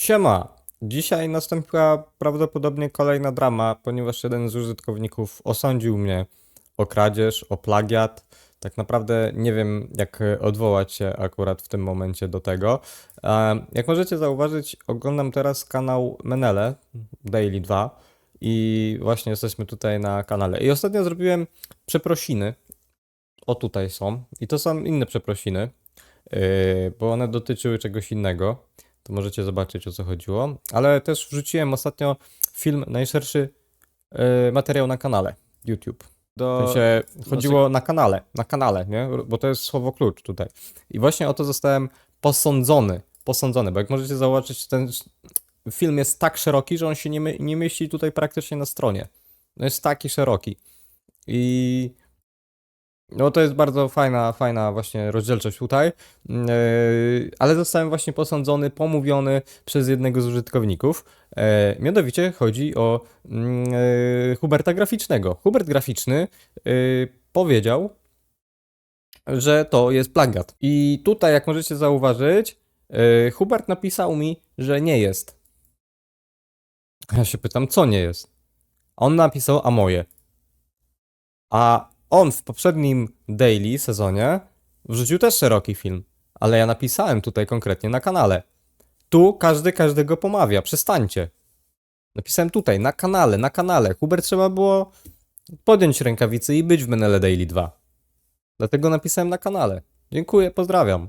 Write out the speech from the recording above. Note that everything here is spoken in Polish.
Siema! Dzisiaj nastąpiła prawdopodobnie kolejna drama, ponieważ jeden z użytkowników osądził mnie o kradzież, o plagiat. Tak naprawdę nie wiem, jak odwołać się akurat w tym momencie do tego. E, Jak możecie zauważyć, oglądam teraz kanał Menele Daily 2 i właśnie jesteśmy tutaj na kanale. I ostatnio zrobiłem przeprosiny. O tutaj są. I to są inne przeprosiny, yy, bo one dotyczyły czegoś innego to możecie zobaczyć o co chodziło. Ale też wrzuciłem ostatnio film, najszerszy e, materiał na kanale YouTube. Do... W sensie chodziło na kanale, na kanale, nie? Bo to jest słowo klucz tutaj. I właśnie o to zostałem posądzony, posądzony, bo jak możecie zauważyć, ten film jest tak szeroki, że on się nie, my- nie mieści tutaj praktycznie na stronie. No jest taki szeroki. I no to jest bardzo fajna, fajna właśnie rozdzielczość tutaj, Yy, ale zostałem właśnie posądzony, pomówiony przez jednego z użytkowników. E, Mianowicie chodzi o mm, e, Huberta Graficznego. Hubert Graficzny e, powiedział, że to jest plagiat. I tutaj, jak możecie zauważyć, e, Hubert napisał mi, że nie jest. Ja się pytam, co nie jest? On napisał, a moje. A on w poprzednim daily sezonie wrzucił też szeroki film, ale ja napisałem tutaj konkretnie na kanale. Tu każdy każdego pomawia, przestańcie. Napisałem tutaj, na kanale, na kanale. Hubert trzeba było podjąć rękawice i być w Menele Daily 2. Dlatego napisałem na kanale. Dziękuję, pozdrawiam.